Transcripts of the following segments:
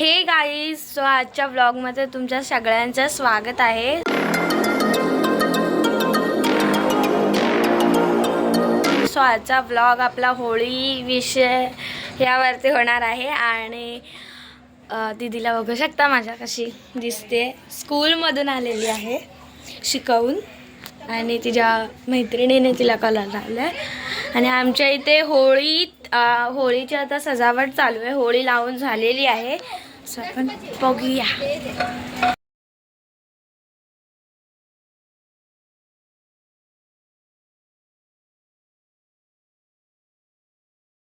हे guys so आजच्या ब्लॉगमध्ये तुमच्या सगळ्यांचं स्वागत आहे. सो आजचा ब्लॉग आपला होळी विषय यावरती होणार आहे आणि दिदीला दीदीला बघू शकता माझ्या कशी दिसते. स्कूलमधून आलेली आहे शिकवून. आणि तिच्या मैत्रिणीने तिला कलर लावला आहे आणि आमच्या इथे होळीत होळीची आता सजावट चालू आहे. होळी लावून झालेली आहे. आपण बघूया.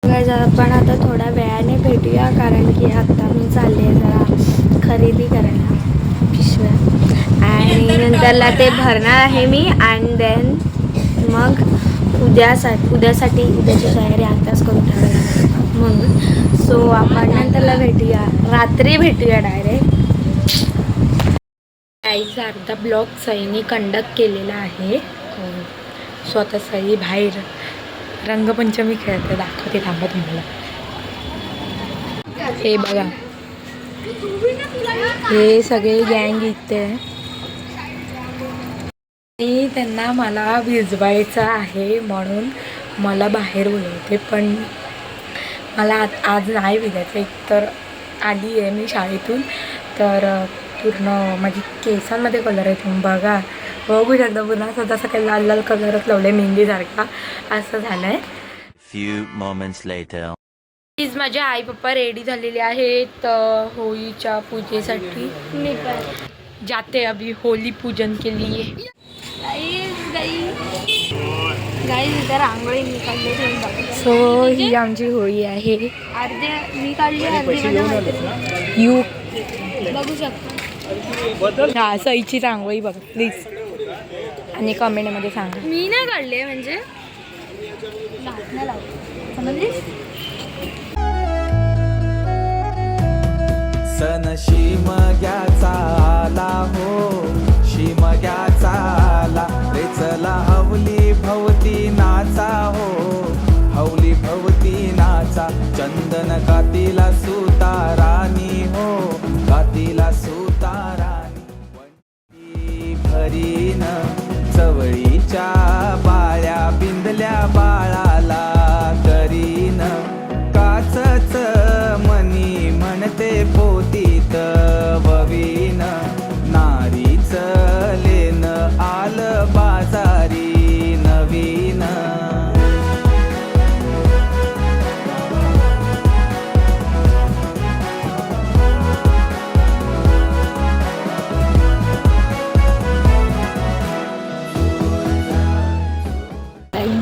आपण आता थोड्या वेळाने भेटूया कारण की आता मी चालले जरा खरेदी करायला पिशव्या. आणि नंतरला ते भरणार आहे मी अँड देन मग उद्यासाठी उद्यासाठी उद्याची तयारी आताच करून ठेवायला म्हणून सो आपण नंतरला भेटूया. रात्री भेटूया डायरेक्ट आईचा अर्धा ब्लॉग सईनी कंडक्ट केलेला आहे. स्वतः सई बाहेर. रंगपंचमी खेळते. दाखवते थांबा तुम्हाला हे बघा. हे सगळे गँग इथे. आहे. आणि त्यांना मला भिजवायचं आहे म्हणून मला बाहेर बोलवते पण मला आज आज नाही भिजायचं. एक तर आली आहे मी शाळेतून तर पूर्ण माझी केसांमध्ये कलर आहे तुम्ही बघा. बघू शकता पुन्हा स्वतः असं काही लाल लाल कलरच लावले मेहंदीसारखा असं झालं आहे Few moments later. प्लीज माझे आई पप्पा रेडी झालेले आहेत होळीच्या पूजेसाठी. जाते अभी होली पूजन के लिए गाई इथे रांगोळी मी काढली सो ही आमची होळी आहे. अर्धे मी काढली अर्धी. यू बघू शकता. हा सईची रांगोळी बघ प्लीज आणि कमेंटमध्ये सांगा. मी नाही काढले म्हणजे. लाटणं लावते. चंदन कातीला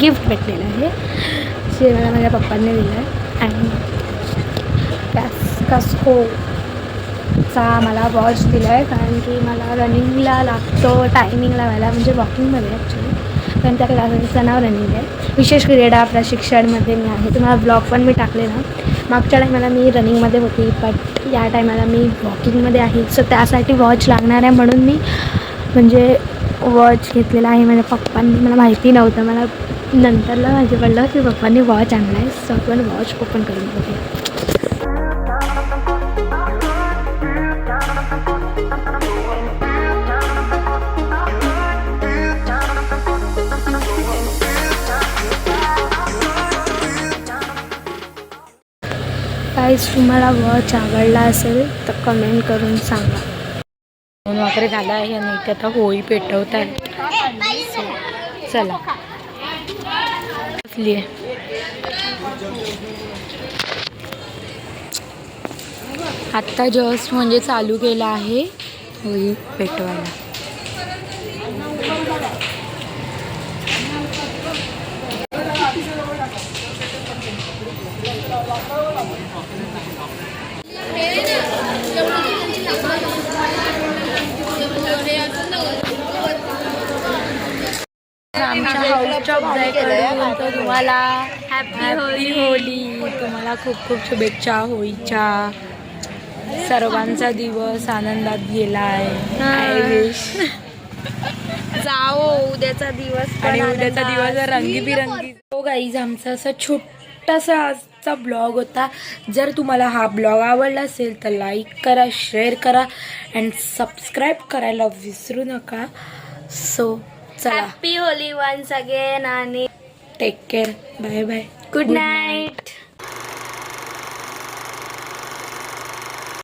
गिफ्ट भेटलेलं आहे. जे मला माझ्या पप्पांनी दिलं आहे आणि कॅस मला वॉच दिला आहे कारण की मला रनिंगला लागतो टायमिंग लावायला म्हणजे वॉकिंगमध्ये ॲक्च्युली कारण त्या क्लासेसचं नाव रनिंग आहे. विशेष क्रीडा प्रशिक्षणमध्ये मी आहे. तुम्हाला ब्लॉग पण मी टाकलेला मागच्या टायमाला मी रनिंगमध्ये होती बट या टायमाला मी वॉकिंगमध्ये आहे. सो त्यासाठी वॉच लागणार आहे म्हणून मी म्हणजे वॉच घेतलेला आहे. माझ्या पप्पांनी मला माहिती नव्हतं. मला नंतरला माझे पडलं की पप्पांनी वॉच आणला आहे सो आपण वॉच ओपन करून बघूया काहीच तुम्हाला वॉच आवडला असेल तर कमेंट करून सांगा. दोन वगैरे झाला आहे आणि इथे आता होळी पेटवत आहे. चला. बसली आहे. आत्ता जस्ट म्हणजे चालू केलं आहे होळी पेटवायला. आमच्या हाऊसच्या तर तुम्हाला. हॅपी होली तुम्हाला खूप खूप शुभेच्छा होळीच्या. सर्वांचा दिवस आनंदात गेला आहे आय विश जाओ उद्याचा दिवस आणि उद्याचा. दिवस रंगीबिरंगी हो गाईज आमचा असा छोटासा आज आजचा ब्लॉग होता. जर तुम्हाला हा ब्लॉग आवडला असेल तर लाईक करा शेअर करा अँड सबस्क्राईब करायला विसरू नका. सो चला. हॅपी होली वन्स अगेन आणि take care bye bye good night